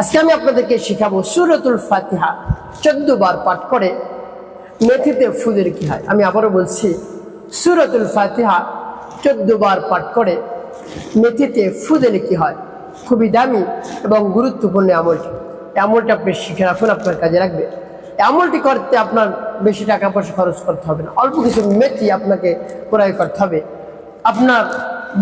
আজকে আমি আপনাদেরকে শিখাবো সুরতুল ফাতিহা চোদ্দ বার পাঠ করে মেথিতে ফুলের কি হয়। আমি আবারও বলছি, সুরতুল ফাতিহা চোদ্দ বার পাঠ করে মেথিতে ফুদের কি হয়। খুবই দামি এবং গুরুত্বপূর্ণ আমলটি। আমলটা আপনি শিখে রাখুন, আপনার কাজে রাখবে আমলটি করতে আপনার বেশি টাকা পয়সা খরচ করতে হবে না। অল্প কিছু মেথি আপনাকে ক্রয় করতে হবে। আপনার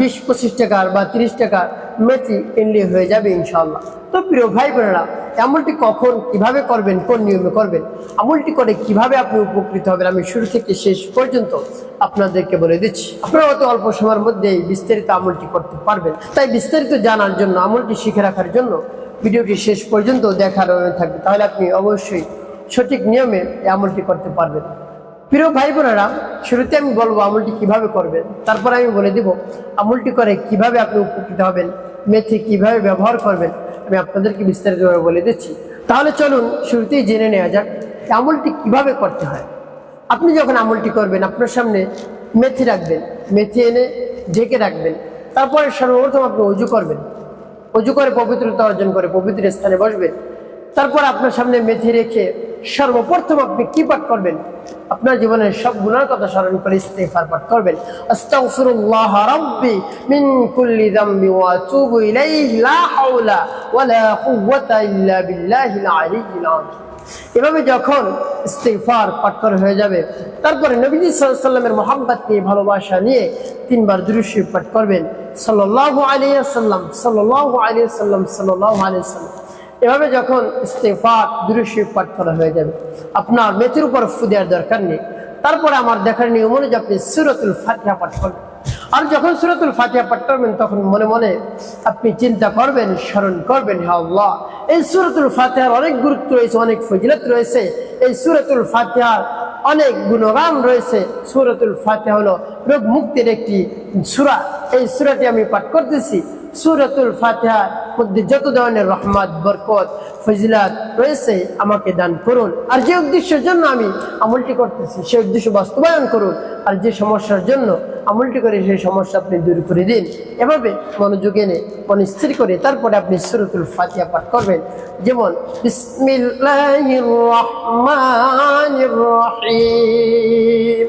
বিশ পঁচিশ টাকার বা তিরিশ টাকার মেথি কিনলে হয়ে যাবে ইনশাল্লাহ তো প্রিয় ভাই বোনেরা, আমলটি কখন, কীভাবে করবেন, কোন নিয়মে করবেন, আমলটি করে কীভাবে আপনি উপকৃত হবেন, আমি শুরু থেকে শেষ পর্যন্ত আপনাদেরকে বলে দিচ্ছি। আপনারা অত অল্প সময়ের মধ্যেই বিস্তারিত আমলটি করতে পারবেন। তাই বিস্তারিত জানার জন্য, আমলটি শিখে রাখার জন্য ভিডিওটি শেষ পর্যন্ত দেখার থাকবে। তাহলে আপনি অবশ্যই সঠিক নিয়মে এই আমলটি করতে পারবেন। প্রিয় ভাই বোনেরা, শুরুতে আমি বলব আমলটি কীভাবে করবেন, তারপর আমি বলে দিব আমলটি করে কীভাবে আপনি উপকৃত হবেন। মেথি কীভাবে ব্যবহার করবেন, আমি আপনাদেরকে বিস্তারিতভাবে বলে দিচ্ছি। তাহলে চলুন শুরুতেই জেনে নেওয়া যাক আমলটি কীভাবে করতে হয়। আপনি যখন আমলটি করবেন, আপনার সামনে মেথি রাখবেন, মেথি এনে ঢেকে রাখবেন, তারপরে সর্বপ্রথম আপনি অজু করবেন। অজু করে পবিত্রতা অর্জন করে পবিত্র স্থানে বসবেন, তারপর আপনার সামনে মেথি রেখে সর্বপ্রথম আপনি কি পাঠ করবেন? আপনার জীবনের সব গুণার কথা স্মরণ করে ইস্তেগফার পাঠ করবেন। আস্তাগফিরুল্লাহ রাব্বি মিন কুল্লি যামবি ওয়া আতুবু ইলাইহি, লা হাওলা কুওয়াতা ইল্লা বিল্লাহিল আলিয়্যিল আযীম। এভাবে যখন ইস্তেগফার পাঠ করা হয়ে যাবে, তারপরে নবীজি সাল্লামের মোহাম্মত নিয়ে, ভালোবাসা নিয়ে তিনবার দুরূদ পাঠ করবেন। সাল্লাল্লাহু আলাইহি সাল্লাম সাল্লাল্লাহু আলাইহি সাল্লাম সাল্লাল্লাহু আলাইহি ওয়াসাল্লাম। এভাবে যখন ইস্তেফার দুরুশি পাঠ করা হয়ে যাবে, আপনার মেথির উপর ফু দেওয়ার দরকার নেই। তারপরে আমার দেখার নিয়ম অনুযায়ী আপনি সুরতুল ফাতিহা পাঠ করবেন। আর যখন সুরতুল ফাতিহা পাঠ করবেন, তখন মনে মনে আপনি চিন্তা করবেন, স্মরণ করবেন আল্লাহ, এই সুরতুল ফাতিহার অনেক গুরুত্ব রয়েছে, অনেক ফজিলত রয়েছে। এই সুরতুল ফাতিহার অনেক গুণগান রয়েছে। সুরতুল ফাতিহা হলো রোগ মুক্তির একটি সুরা। এই সুরাটি আমি পাঠ করতেছি। সুরতুল ফাতিহার মধ্যে যত ধরনের রহমত, বরকত, ফজিলাত রয়েছে, আমাকে দান করুন। আর যে উদ্দেশ্যের জন্য আমি আমলটি করতেছি সেই উদ্দেশ্য বাস্তবায়ন করুন। আর যে সমস্যার জন্য আমলটি করে, সেই সমস্যা আপনি দূর করে দিন। এভাবে মনোযোগ এনে মন স্থির করে তারপরে আপনি সুরতুল ফাতিহা পাঠ করবেন। যেমন বিসমিল্লাহির রহমানির রহিম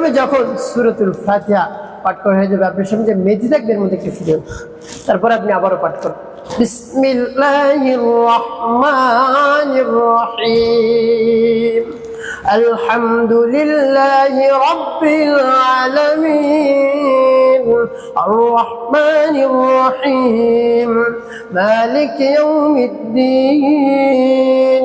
এভাবে যখন সুরতুল ফাতিহা পাঠ করা হয়ে যাবে আপনার সামনে যে মেথি থাকবে এর মধ্যে একটি ফিরে তারপর আপনি আবারও পাঠ করুন বিসমিল্লাহির রহমানির রহিম الحمد لله رب العالمين الرحمن الرحيم مالك يوم الدين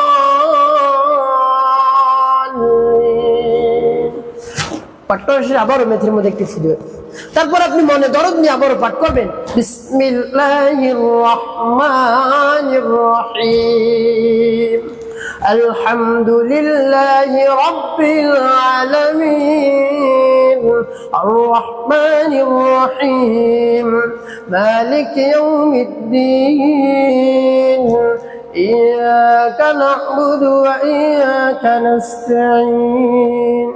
পাঠ করার শেষে আবারও মেথির মধ্যে একটি ফুটবে তারপর আপনি মনে দরদ নিয়ে আবারও পাঠ করবেন বিসমিল্লাহির রহমানির রহিম الحمد لله رب العالمين الرحمن الرحيم مالك يوم الدين إياك نعبد وإياك نستعين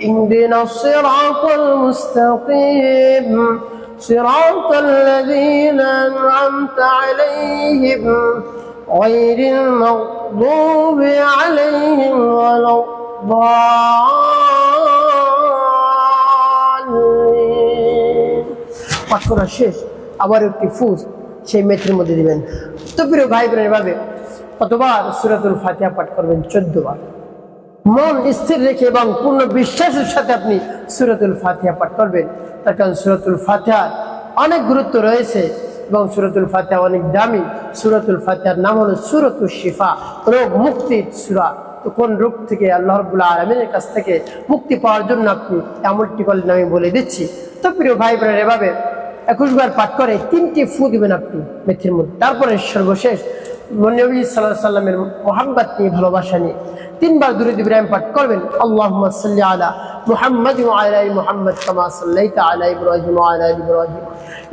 اهدنا الصراط المستقيم صراط الذين أنعمت عليهم غير المغضوب عليهم ولا الضالين পাঠ করা শেষ আবার একটি ফুস সেই মেথির মধ্যে দিবেন তো প্রিয় ভাই বোনের ভাবে কতবার সুরাতুল ফাতিহা পাঠ করবেন চোদ্দ বার মন স্থির রেখে এবং পূর্ণ বিশ্বাসের সাথে আপনি সুরতুল ফাতিহা পাঠ করবেন। তার কারণ সুরতুল ফাতিহার অনেক গুরুত্ব রয়েছে এবং সুরতুল ফাতিহা অনেক দামি। সুরতুল ফাতিহার নাম হলো সুরতুল শিফা, রোগ মুক্তির সুরা। তো কোন রোগ থেকে আল্লাহ রবুল্লাহ আলমিনের কাছ থেকে মুক্তি পাওয়ার জন্য আপনি আমলটি করলেন আমি বলে দিচ্ছি। তো প্রিয় ভাই বোনের এভাবে একুশ বার পাঠ করে তিনটি ফু দিবেন আপনি মেথির মধ্যে। তারপরে সর্বশেষ নবী সাল্লাহ সাল্লামের মোহাম্মত নিয়ে ভালোবাসা নিয়ে। তিনবার দুরুদ ইব্রাহিম পাঠ করবেন আল্লাহ সাল্লি আলা মুহাম্মদ وعلى ال محمد كما صليت على ابراهيم وعلى ال ابراهيم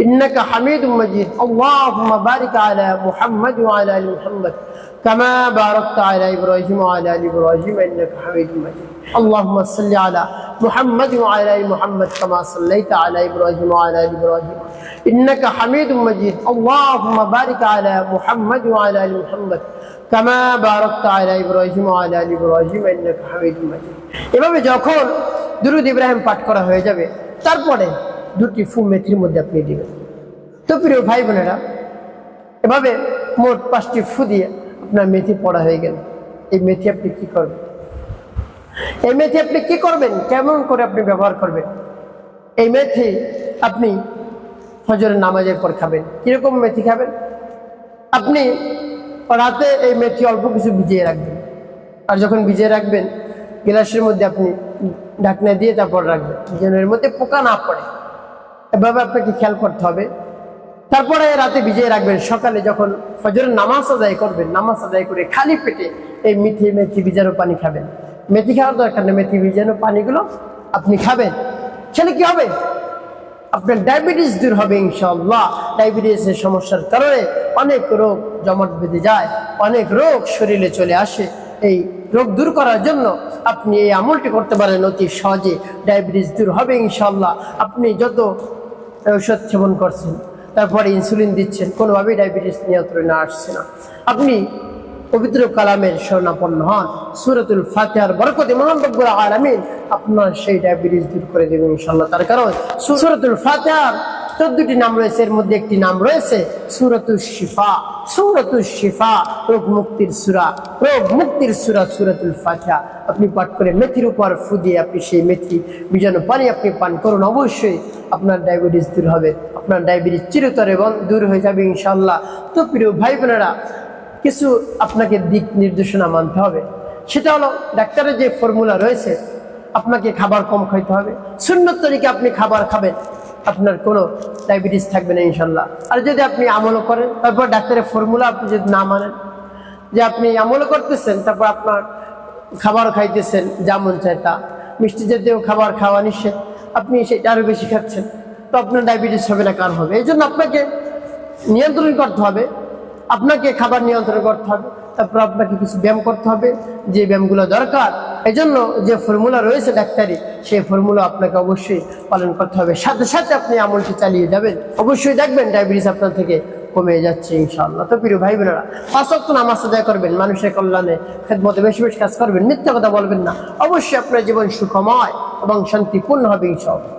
انك حميد مجيد اللهم بارك على محمد وعلى ال محمد كما باركت على ابراهيم وعلى ال ابراهيم انك حميد مجيد اللهم صل على محمد وعلى ال محمد كما صليت على ابراهيم وعلى ال ابراهيم انك حميد مجيد اللهم بارك على محمد وعلى ال محمد কামা এভাবে যখন দুরুদ ইব্রাহিম পাঠ করা হয়ে যাবে, তারপরে দুটি ফুল মেথির মধ্যে আপনি দিবেন। তো প্রিয় ভাই বোনেরা, এভাবে মোট পাঁচটি ফু দিয়ে আপনার মেথি পড়া হয়ে গেল। এই মেথি আপনি কি করবেন? এই মেথি আপনি কি করবেন? কেমন করে আপনি ব্যবহার করবেন? এই মেথি আপনি হজরের নামাজের পর খাবেন। কীরকম মেথি খাবেন? আপনি রাতে এই মেথি অল্প কিছু ভিজিয়ে রাখবেন। আর যখন ভিজিয়ে রাখবেন, গ্লাসের মধ্যে আপনি ঢাকনা দিয়ে তারপর রাখবেন, যেন এর মধ্যে পোকা না পড়ে। এভাবে আপনাকে খেয়াল করতে হবে। তারপরে রাতে ভিজিয়ে রাখবেন। সকালে যখন ফজরের নামাজ আদায় করবেন, নামাজ আদায় করে খালি পেটে এই মেথি মেথি ভিজানো পানি খাবেন। মেথি খাওয়ার দরকার নেই, মেথি ভিজানো পানিগুলো আপনি খাবেন। খেলে কি হবে? আপনার ডায়াবেটিস দূর হবে ইনশাল্লাহ ডায়াবেটিসের সমস্যার কারণে অনেক রোগ জমাট বেঁধে যায়, অনেক রোগ শরীরে চলে আসে। এই রোগ দূর করার জন্য আপনি এই আমলটি করতে পারেন অতি সহজে। ডায়াবেটিস দূর হবে ইনশাল্লাহ আপনি যত ঔষধ সেবন করছেন, তারপরে ইনসুলিন দিচ্ছেন, কোনোভাবেই ডায়াবেটিস নিয়ন্ত্রণে আসছে না। আপনি পবিত্র কালামের স্বর্ণাপন্ন হন। সুরতুল ফাতিহার বরকতে মহান রব্বুল আলামিন আপনার সেই ডায়াবেটিস দূর করে দেবেন ইনশাল্লাহ তার কারণ সুরতুল ফাতিহার চোদ্দটি নাম রয়েছে। এর মধ্যে একটি নাম রয়েছে সুরতুল শিফা। সুরতুল শিফা রোগ মুক্তির সুরা। রোগ মুক্তির সুরা সুরতুল ফাতিহা। আপনি পাঠ করে মেথির উপর ফু দিয়ে আপনি সেই মেথি বীজাণু পানি আপনি পান করুন। অবশ্যই আপনার ডায়াবেটিস দূর হবে। আপনার ডায়াবেটিস চিরতরে দূর হয়ে যাবে ইনশাল্লাহ তো প্রিয় ভাই বোনেরা কিছু আপনাকে দিক নির্দেশনা মানতে হবে। সেটা হলো, ডাক্তারের যে ফর্মুলা রয়েছে, আপনাকে খাবার কম খাইতে হবে। সুন্নত তরিকে আপনি খাবার খাবেন, আপনার কোনো ডায়াবেটিস থাকবে না ইনশাল্লাহ আর যদি আপনি আমলও করেন, তারপর ডাক্তারের ফর্মুলা আপনি যদি না মানেন, যে আপনি আমলও করতেছেন, তারপর আপনার খাবার খাইতেছেন যেমন চায় তা। মিষ্টি জাতীয় খাবার খাওয়া নিষেধ, আপনি সেটা আরও বেশি খাচ্ছেন, তো আপনার ডায়াবেটিস হবে না, কার হবে? এই জন্য আপনাকে নিয়ন্ত্রণ করতে হবে। আপনাকে খাবার নিয়ন্ত্রণ করতে হবে, তারপর আপনাকে কিছু ব্যায়াম করতে হবে, যে ব্যায়ামগুলো দরকার। এই জন্য যে ফর্মুলা রয়েছে ডাক্তারি, সেই ফর্মুলা আপনাকে অবশ্যই পালন করতে হবে। সাথে সাথে আপনি আমলটি চালিয়ে যাবেন। অবশ্যই দেখবেন ডায়াবেটিস আপনার থেকে কমে যাচ্ছে, ইনশাআল্লাহ। তো প্রিয় ভাই বোনেরা, পাঁচ অক্ট নামাজ আদায় করবেন, মানুষের কল্যাণে খেদমতে বেশি বেশি কাজ করবেন, মিথ্যা কথা বলবেন না। অবশ্যই আপনার জীবন সুখময় এবং শান্তিপূর্ণ হবে, ইনশাআল্লাহ।